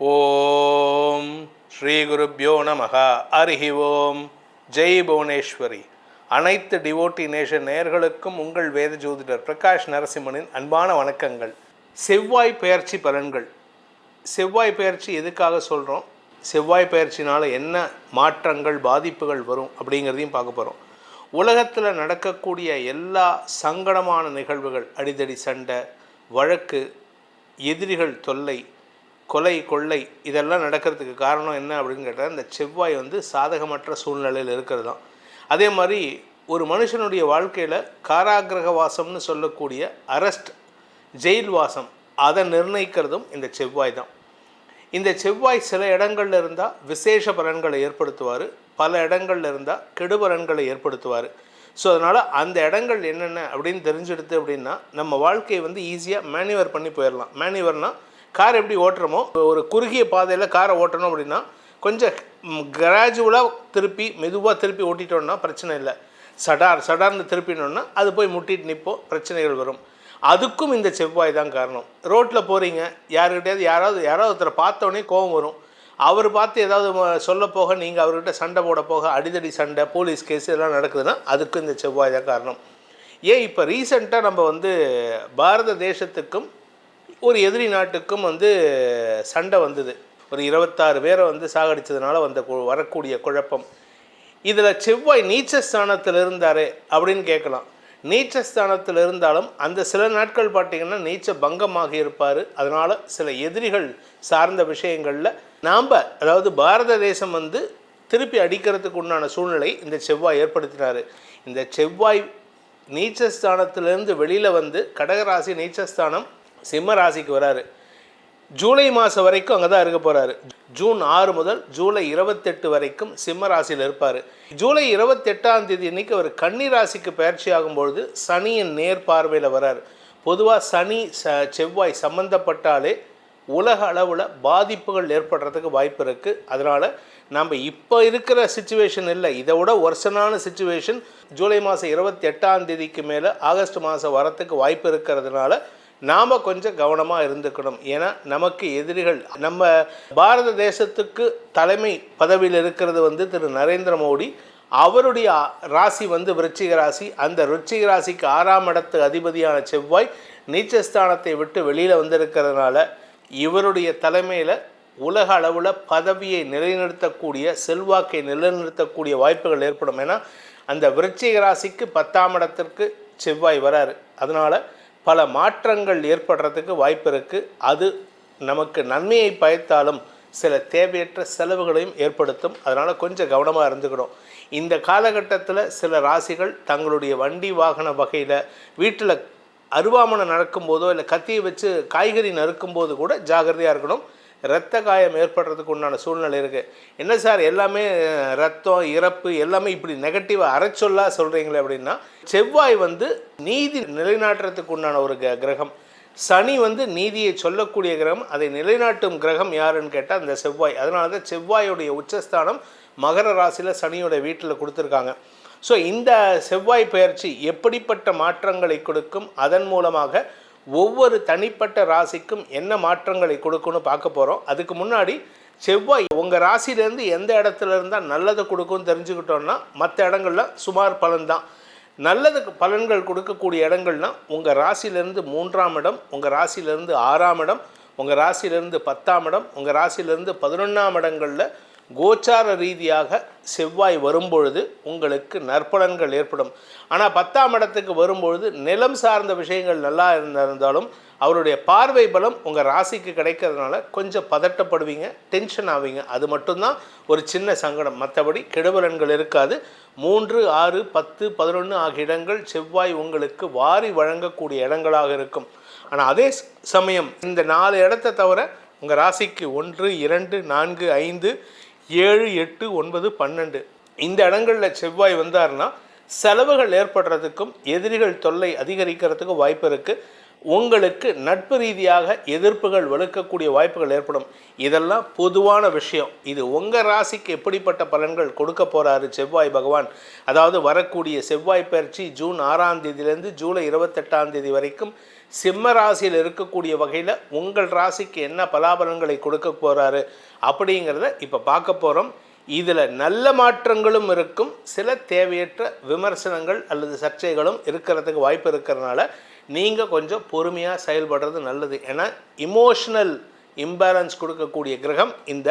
ஓம் ஸ்ரீ குருப்யோ நமக அருகி ஓம். ஜெய் புவனேஸ்வரி. அனைத்து devotee nation நேயர்களுக்கும் உங்கள் வேத ஜோதிடர் பிரகாஷ் நரசிம்மனின் அன்பான வணக்கங்கள். செவ்வாய் பெயர்ச்சி பலன்கள். செவ்வாய் பெயர்ச்சி எதுக்காக சொல்கிறோம் செவ்வாய் பெயர்ச்சினால் என்ன மாற்றங்கள் பாதிப்புகள் வரும் அப்படிங்கிறதையும் பார்க்க போகிறோம் உலகத்தில் நடக்கக்கூடிய எல்லா சங்கடமான நிகழ்வுகள் அடிதடி சண்டை வழக்கு எதிரிகள் தொல்லை கொலை கொள்ளை இதெல்லாம் நடக்கிறதுக்கு காரணம் என்ன அப்படின்னு கேட்டால் இந்த செவ்வாய் வந்து சாதகமற்ற சூழ்நிலையில் இருக்கிறது தான். அதே மாதிரி ஒரு மனுஷனுடைய வாழ்க்கையில் காராகிரக வாசம்னு சொல்லக்கூடிய அரெஸ்ட் ஜெயில் வாசம் அதை நிர்ணயிக்கிறதும் இந்த செவ்வாய் தான். இந்த செவ்வாய் சில இடங்கள்ல இருந்தால் விசேஷ பலன்களை ஏற்படுத்துவார் பல இடங்களில் இருந்தால் கெடு பலன்களை ஏற்படுத்துவார். ஸோ அதனால் அந்த இடங்கள் என்னென்ன அப்படின்னு தெரிஞ்செடுத்து அப்படின்னா நம்ம வாழ்க்கையை வந்து ஈஸியாக மேனுவர் பண்ணி போயிடலாம் மேனுவர்னால் கார் எப்படி ஓட்டுறோமோ ஒரு குறுகிய பாதையில் காரை ஓட்டணும் அப்படின்னா கொஞ்சம் கிராஜுவலாக திருப்பி மெதுவாக திருப்பி ஓட்டிட்டோம்னா பிரச்சனை இல்லை. சடார் சடார்னு திருப்பினோன்னா அது போய் முட்டிட்டு நிற்போம் பிரச்சனைகள் வரும். அதுக்கும் இந்த செவ்வாய் தான் காரணம். ரோட்டில் போகிறீங்க யாருக்கிட்டையாவது யாராவது யாராவது ஒருத்தரை பார்த்தோன்னே கோபம் வரும். அவர் பார்த்து ஏதாவது சொல்ல போக நீங்கள் அவர்கிட்ட சண்டை போட போக அடிதடி சண்டை போலீஸ் கேஸ் இதெல்லாம் நடக்குதுன்னா அதுக்கும் இந்த செவ்வாய் தான் காரணம். ஏன் இப்போ ரீசெண்டாக நம்ம வந்து பாரத தேசத்துக்கும் ஒரு எதிரி நாட்டுக்கும் வந்து சண்டை வந்தது. ஒரு இருபத்தாறு பேரை வந்து சாகடித்ததுனால வந்த வரக்கூடிய குழப்பம். இதில் செவ்வாய் நீச்சஸ்தானத்தில் இருந்தாரே அப்படின்னு கேட்கலாம். நீச்சஸ்தானத்தில் இருந்தாலும் அந்த சில நாட்கள் பார்த்தீங்கன்னா நீச்ச பங்கமாக இருப்பார். அதனால் சில எதிரிகள் சார்ந்த விஷயங்களில் நாம் அதாவது பாரத தேசம் வந்து திருப்பி அடிக்கிறதுக்கு உண்டான சூழ்நிலை இந்த செவ்வாய் ஏற்படுத்தினார். இந்த செவ்வாய் நீச்சஸ்தானத்திலிருந்து வெளியில் வந்து கடகராசி நீச்சஸ்தானம் சிம்ம ராசிக்கு வராரு. ஜூலை மாதம் வரைக்கும் அங்கே தான் இருக்க போகிறாரு ஜூன் ஆறு முதல் ஜூலை இருபத்தெட்டு வரைக்கும் சிம்ம ராசியில் இருப்பார். ஜூலை இருபத்தெட்டாம் தேதி இன்றைக்கி அவர் கன்னி ராசிக்கு பயிற்சி ஆகும்பொழுது சனியின் நேர் பார்வையில் வரார். பொதுவாக சனி ச செவ்வாய் சம்மந்தப்பட்டாலே உலக அளவில் பாதிப்புகள் ஏற்படுறதுக்கு வாய்ப்பு இருக்குது அதனால் நம்ம இப்போ இருக்கிற சுச்சுவேஷன் இல்லை இதை விட ஒர்சனான சுச்சுவேஷன் ஜூலை மாதம் இருபத்தி எட்டாம் தேதிக்கு மேலே ஆகஸ்ட் மாதம் வரத்துக்கு வாய்ப்பு இருக்கிறதுனால நாம் கொஞ்சம் கவனமாக இருந்துக்கணும். ஏன்னா நமக்கு எதிரிகள் நம்ம பாரத தேசத்துக்கு தலைமை பதவியில் இருக்கிறது வந்து திரு நரேந்திர மோடி. அவருடைய ராசி வந்து விருச்சிக ராசி. அந்த விருச்சிக ராசிக்கு ஆறாம் இடத்து அதிபதியான செவ்வாய் நீச்சஸ்தானத்தை விட்டு வெளியில் வந்திருக்கிறதுனால இவருடைய தலைமையில் உலக அளவில் பதவியை நிலைநிறுத்தக்கூடிய செல்வாக்கை நிலைநிறுத்தக்கூடிய வாய்ப்புகள் ஏற்படும். ஏன்னா அந்த விருச்சிக ராசிக்கு பத்தாம் இடத்திற்கு செவ்வாய் வராரு. அதனால் பல மாற்றங்கள் ஏற்படுறதுக்கு வாய்ப்பு இருக்குது அது நமக்கு நன்மையை பயத்தாலும் சில தேவையற்ற செலவுகளையும் ஏற்படுத்தும். அதனால் கொஞ்சம் கவனமாக இருந்துக்கணும். இந்த காலகட்டத்தில் சில ராசிகள் தங்களுடைய வண்டி வாகன வகையில் வீட்டில் அருவாமனை நடக்கும்போதோ இல்லை கத்தியை வச்சு காய்கறி நறுக்கும்போது கூட ஜாகிரதையாக இருக்கணும். இரத்த காயம் ஏற்படுறதுக்கு உண்டான சூழ்நிலை இருக்குது என்ன சார் எல்லாமே ரத்தம் இறப்பு எல்லாமே இப்படி நெகட்டிவாக அரைச்சொல்லாக சொல்கிறீங்களே அப்படின்னா செவ்வாய் வந்து நீதி நிலைநாட்டுறதுக்கு உண்டான ஒரு க- கிரகம். சனி வந்து நீதியை சொல்லக்கூடிய கிரகம் அதை நிலைநாட்டும் கிரகம் யாருன்னு கேட்டால் அந்த செவ்வாய். அதனால தான் செவ்வாயுடைய உச்சஸ்தானம் மகர ராசியில் சனியோட வீட்டில் கொடுத்துருக்காங்க. ஸோ இந்த செவ்வாய் பயிற்சி எப்படிப்பட்ட மாற்றங்களை கொடுக்கும்? அதன் மூலமாக ஒவ்வொரு தனிப்பட்ட ராசிக்கும் என்ன மாற்றங்களை கொடுக்குன்னு பார்க்க போகிறோம் அதுக்கு முன்னாடி செவ்வாய் உங்கள் ராசிலேருந்து எந்த இடத்துல இருந்தால் நல்லதை கொடுக்கும்னு தெரிஞ்சுக்கிட்டோன்னா மற்ற இடங்கள்ல சுமார் பலன்தான் நல்லதுக்கு பலன்கள் கொடுக்கக்கூடிய இடங்கள்னா உங்கள் ராசியிலேருந்து மூன்றாம் இடம் உங்கள் ராசியிலேருந்து ஆறாம் இடம் உங்கள் ராசியிலேருந்து பத்தாம் இடம் உங்கள் ராசியிலேருந்து பதினொன்றாம் இடங்களில் கோச்சார ரீதியாக செவ்வாய் வரும்பொழுது உங்களுக்கு நற்பலன்கள் ஏற்படும். ஆனால் பத்தாம் இடத்துக்கு வரும்பொழுது நிலம் சார்ந்த விஷயங்கள் நல்லா இருந்திருந்தாலும் அவருடைய பார்வை பலம் உங்கள் ராசிக்கு கிடைக்கிறதுனால கொஞ்சம் பதட்டப்படுவீங்க டென்ஷன் ஆவீங்க. அது மட்டும்தான் ஒரு சின்ன சங்கடம். மற்றபடி கெடுபலன்கள் இருக்காது. மூன்று ஆறு பத்து பதினொன்று ஆகிய இடங்கள் செவ்வாய் உங்களுக்கு வாரி வழங்கக்கூடிய இடங்களாக இருக்கும். ஆனால் அதே சமயம் இந்த நாலு இடத்த தவிர உங்கள் ராசிக்கு ஒன்று இரண்டு நான்கு ஐந்து ஏழு எட்டு ஒன்பது பன்னெண்டு. இந்த இடங்களில் செவ்வாய் வந்தாருன்னா செலவுகள் ஏற்படுறதுக்கும் எதிரிகள் தொல்லை அதிகரிக்கிறதுக்கும் வாய்ப்பு இருக்குது உங்களுக்கு நட்பு ரீதியாக எதிர்ப்புகள் வலுக்கக்கூடிய வாய்ப்புகள் ஏற்படும். இதெல்லாம் பொதுவான விஷயம். இது உங்கள் ராசிக்கு எப்படிப்பட்ட பலன்கள் கொடுக்க போகிறாரு செவ்வாய் பகவான். அதாவது வரக்கூடிய செவ்வாய் பயிற்சி ஜூன் ஆறாம் தேதியிலேருந்து ஜூலை இருபத்தெட்டாம் தேதி வரைக்கும் சிம்ம ராசியில் இருக்கக்கூடிய வகையில் உங்கள் ராசிக்கு என்ன பலாபலன்களை கொடுக்க போகிறாரு அப்படிங்கிறத இப்போ பார்க்க போகிறோம் இதில் நல்ல மாற்றங்களும் இருக்கும். சில தேவையற்ற விமர்சனங்கள் அல்லது சர்ச்சைகளும் இருக்கிறதுக்கு வாய்ப்பு இருக்கிறதுனால நீங்கள் கொஞ்சம் பொறுமையாக செயல்படுறது நல்லது. ஏன்னா இமோஷனல் இம்பேலன்ஸ் கொடுக்கக்கூடிய கிரகம் இந்த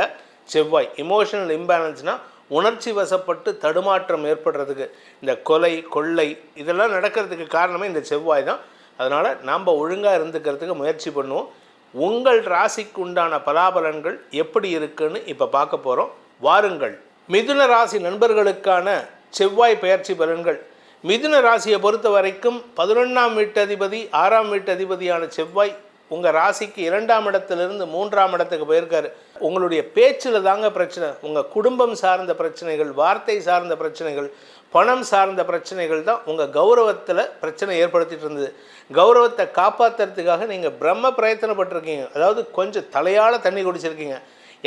செவ்வாய். இமோஷனல் இம்பேலன்ஸ்னால் உணர்ச்சி வசப்பட்டு தடுமாற்றம் ஏற்படுறதுக்கு. இந்த கொலை கொள்ளை இதெல்லாம் நடக்கிறதுக்கு காரணமே இந்த செவ்வாய் தான். அதனால் நாம் ஒழுங்காக இருந்துக்கிறதுக்கு முயற்சி பண்ணுவோம். உங்கள் ராசிக்கு உண்டான பலாபலன்கள் எப்படி இருக்குன்னு இப்போ பார்க்க போகிறோம் வாருங்கள். மிதுன ராசி நண்பர்களுக்கான செவ்வாய் பயிற்சி பலன்கள் மிதுன ராசியை பொறுத்த வரைக்கும் பதினொன்றாம் வீட்டதிபதி ஆறாம் வீட்டதிபதியான செவ்வாய் உங்கள் ராசிக்கு இரண்டாம் இடத்துலேருந்து மூன்றாம் இடத்துக்கு போயிருக்காரு. உங்களுடைய பேச்சில் தாங்க பிரச்சனை. உங்கள் குடும்பம் சார்ந்த பிரச்சனைகள் வார்த்தை சார்ந்த பிரச்சனைகள் பணம் சார்ந்த பிரச்சனைகள் தான் உங்கள் கௌரவத்தில் பிரச்சனை ஏற்படுத்திட்டு இருந்தது. கௌரவத்தை காப்பாற்றுறதுக்காக நீங்கள் பிரம்ம பிரயத்தனப்பட்டிருக்கீங்க. அதாவது கொஞ்சம் தலையால் தண்ணி குடிச்சிருக்கீங்க.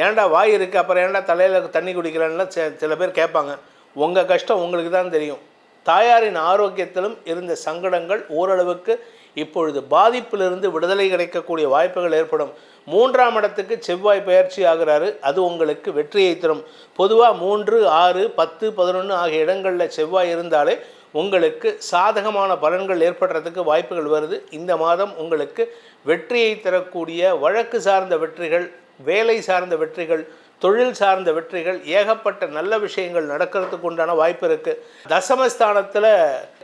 ஏன்டா வாய் இருக்குது அப்புறம் ஏன்டா தலையில் தண்ணி குடிக்கிறேன்னா சில பேர் கேட்பாங்க. உங்கள் கஷ்டம் உங்களுக்கு தான் தெரியும். தாயாரின் ஆரோக்கியத்திலும் இருந்த சங்கடங்கள் ஓரளவுக்கு இப்பொழுது பாதிப்பிலிருந்து விடுதலை கிடைக்கக்கூடிய வாய்ப்புகள் ஏற்படும். மூன்றாம் இடத்துக்கு செவ்வாய் பயிற்சி ஆகிறாரு. அது உங்களுக்கு வெற்றியை தரும். பொதுவாக மூன்று ஆறு பத்து பதினொன்று ஆகிய இடங்களில் செவ்வாய் இருந்தாலே உங்களுக்கு சாதகமான பலன்கள் ஏற்படுறதுக்கு வாய்ப்புகள் வருது. இந்த மாதம் உங்களுக்கு வெற்றியை தரக்கூடிய வழக்கு சார்ந்த வெற்றிகள் வேலை சார்ந்த வெற்றிகள் தொழில் சார்ந்த வெற்றிகள் ஏகப்பட்ட நல்ல விஷயங்கள் நடக்கிறதுக்கு உண்டான வாய்ப்பு இருக்குது தசமஸ்தானத்தில்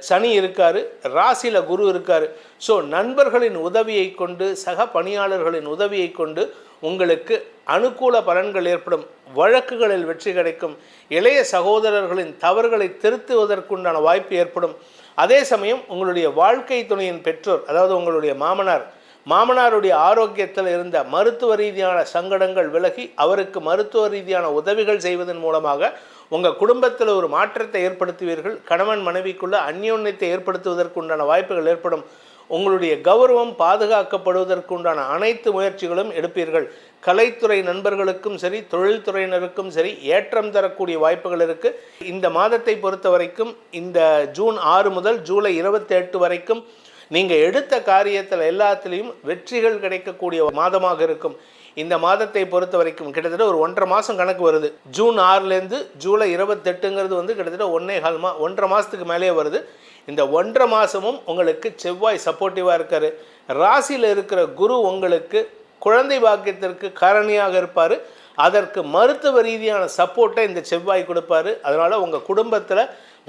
சனி இருக்கார் ராசியில் குரு இருக்கார். ஸோ நண்பர்களின் உதவியை கொண்டு சக பணியாளர்களின் உதவியை கொண்டு உங்களுக்கு அனுகூல பலன்கள் ஏற்படும். வழக்குகளில் வெற்றி கிடைக்கும். இளைய சகோதரர்களின் தவறுகளை திருத்துவதற்குண்டான வாய்ப்பு ஏற்படும். அதே சமயம் உங்களுடைய வாழ்க்கை துணையின் பெற்றோர் அதாவது உங்களுடைய மாமனார் மாமனாருடைய ஆரோக்கியத்தில் இருந்த மருத்துவ ரீதியான சங்கடங்கள் விலகி அவருக்கு மருத்துவ ரீதியான உதவிகள் செய்வதன் மூலமாக உங்கள் குடும்பத்தில் ஒரு மாற்றத்தை ஏற்படுத்துவீர்கள் கணவன் மனைவிக்குள்ள அந்யோன்யத்தை ஏற்படுத்துவதற்குண்டான வாய்ப்புகள் ஏற்படும். உங்களுடைய கௌரவம் பாதுகாக்கப்படுவதற்குண்டான அனைத்து முயற்சிகளும் எடுப்பீர்கள். கலைத்துறை நண்பர்களுக்கும் சரி தொழில்துறையினருக்கும் சரி ஏற்றம் தரக்கூடிய வாய்ப்புகள் இருக்குது இந்த மாதத்தை பொறுத்த வரைக்கும் இந்த ஜூன் ஆறு முதல் ஜூலை இருபத்தி எட்டு வரைக்கும் நீங்கள் எடுத்த காரியத்தில் எல்லாத்துலேயும் வெற்றிகள் கிடைக்கக்கூடிய மாதமாக இருக்கும். இந்த மாதத்தை பொறுத்த வரைக்கும் கிட்டத்தட்ட ஒரு ஒன்றரை மாதம் கணக்கு வருது. ஜூன் ஆறுலேருந்து ஜூலை இருபத்தெட்டுங்கிறது வந்து கிட்டத்தட்ட ஒன்றே கால் மா ஒன்றரை மாதத்துக்கு மேலே வருது. இந்த ஒன்றரை மாதமும் உங்களுக்கு செவ்வாய் சப்போர்ட்டிவாக இருக்கார். ராசியில் இருக்கிற குரு உங்களுக்கு குழந்தை பாக்கியத்திற்கு காரணியாக இருப்பார். அதற்கு மருத்துவ ரீதியான சப்போர்ட்டை இந்த செவ்வாய் கொடுப்பாரு. அதனால் உங்கள் குடும்பத்தில்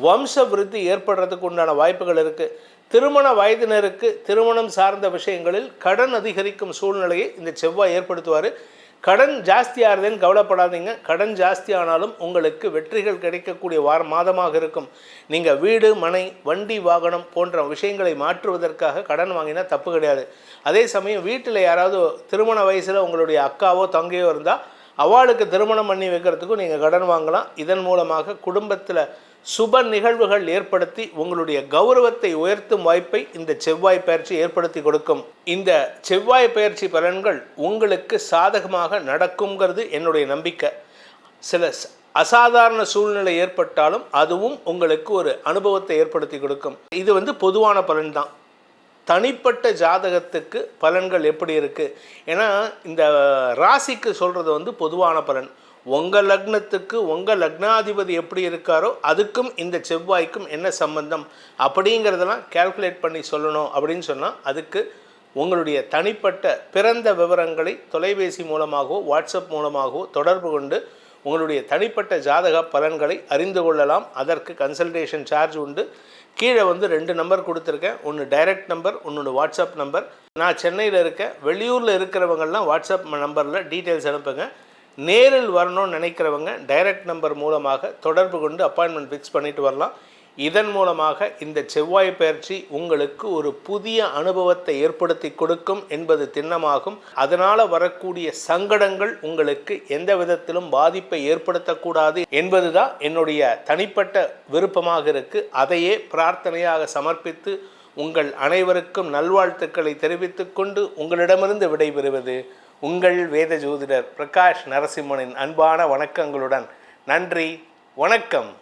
வம்ச விருத்தி ஏற்படுறதுக்கு உண்டான வாய்ப்புகள் இருக்குது திருமண வயதினருக்கு திருமணம் சார்ந்த விஷயங்களில் கடன் அதிகரிக்கும் சூழ்நிலையை இந்த செவ்வாய் ஏற்படுத்துவார். கடன் ஜாஸ்தியாகிறதுன்னு கவலைப்படாதீங்க. கடன் ஜாஸ்தியானாலும் உங்களுக்கு வெற்றிகள் கிடைக்கக்கூடிய வார மாதமாக இருக்கும். நீங்கள் வீடு மனை வண்டி வாகனம் போன்ற விஷயங்களை மாற்றுவதற்காக கடன் வாங்கினா தப்பு கிடையாது. அதே சமயம் வீட்டில் யாராவது திருமண வயசில் உங்களுடைய அக்காவோ தங்கையோ இருந்தால் அவளுக்கு திருமணம் பண்ணி வைக்கிறதுக்கும் நீங்கள் கடன் வாங்கலாம். இதன் மூலமாக குடும்பத்தில் சுப நிகழ்வுகள் ஏற்படுத்தி உங்களுடைய கௌரவத்தை உயர்த்தும் வாய்ப்பை இந்த செவ்வாய் பயிற்சி ஏற்படுத்தி கொடுக்கும். இந்த செவ்வாய் பயிற்சி பலன்கள் உங்களுக்கு சாதகமாக நடக்குங்கிறது என்னுடைய நம்பிக்கை. சில அசாதாரண சூழ்நிலை ஏற்பட்டாலும் அதுவும் உங்களுக்கு ஒரு அனுபவத்தை ஏற்படுத்தி கொடுக்கும். இது வந்து பொதுவான பலன் தான் தனிப்பட்ட ஜாதகத்துக்கு பலன்கள் எப்படி இருக்குது ஏன்னா இந்த ராசிக்கு சொல்கிறது வந்து பொதுவான பலன். உங்கள் லக்னத்துக்கு உங்கள் லக்னாதிபதி எப்படி இருக்காரோ அதுக்கும் இந்த செவ்வாய்க்கும் என்ன சம்பந்தம்? அப்படிங்கிறதெல்லாம் கேல்குலேட் பண்ணி சொல்லணும் அப்படின்னு சொன்னால் அதுக்கு உங்களுடைய தனிப்பட்ட பிறந்த விவரங்களை தொலைபேசி மூலமாகவோ வாட்ஸ்அப் மூலமாகவோ தொடர்பு கொண்டு உங்களுடைய தனிப்பட்ட ஜாதக பலன்களை அறிந்து கொள்ளலாம். அதற்கு கன்சல்டேஷன் சார்ஜ் உண்டு. கீழே வந்து ரெண்டு நம்பர் கொடுத்துருக்கேன். ஒன்று டைரக்ட் நம்பர் ஒன்று வாட்ஸ்அப் நம்பர் நான் சென்னையில் இருக்கேன். வெளியூரில் இருக்கிறவங்கள்லாம் வாட்ஸ்அப் நம்பரில் டீட்டெயில்ஸ் அனுப்புங்க. நேரில் வரணும்னு நினைக்கிறவங்க டைரக்ட் நம்பர் மூலமாக தொடர்பு கொண்டு அப்பாயின்மெண்ட் ஃபிக்ஸ் பண்ணிட்டு வரலாம். இதன் மூலமாக இந்த செவ்வாய் பயிற்சி உங்களுக்கு ஒரு புதிய அனுபவத்தை ஏற்படுத்தி கொடுக்கும் என்பது திண்ணமாகும். அதனால் வரக்கூடிய சங்கடங்கள் உங்களுக்கு எந்த விதத்திலும் பாதிப்பை ஏற்படுத்தக்கூடாது என்பதுதான் என்னுடைய தனிப்பட்ட விருப்பமாக இருக்கு. அதையே பிரார்த்தனையாக சமர்ப்பித்து உங்கள் அனைவருக்கும் நல்வாழ்த்துக்களை தெரிவித்துக்கொண்டு உங்களிடமிருந்து விடைபெறுவது உங்கள் வேத ஜோதிடர் பிரகாஷ் நரசிம்மனின் அன்பான வணக்கங்களுடன் நன்றி வணக்கம்.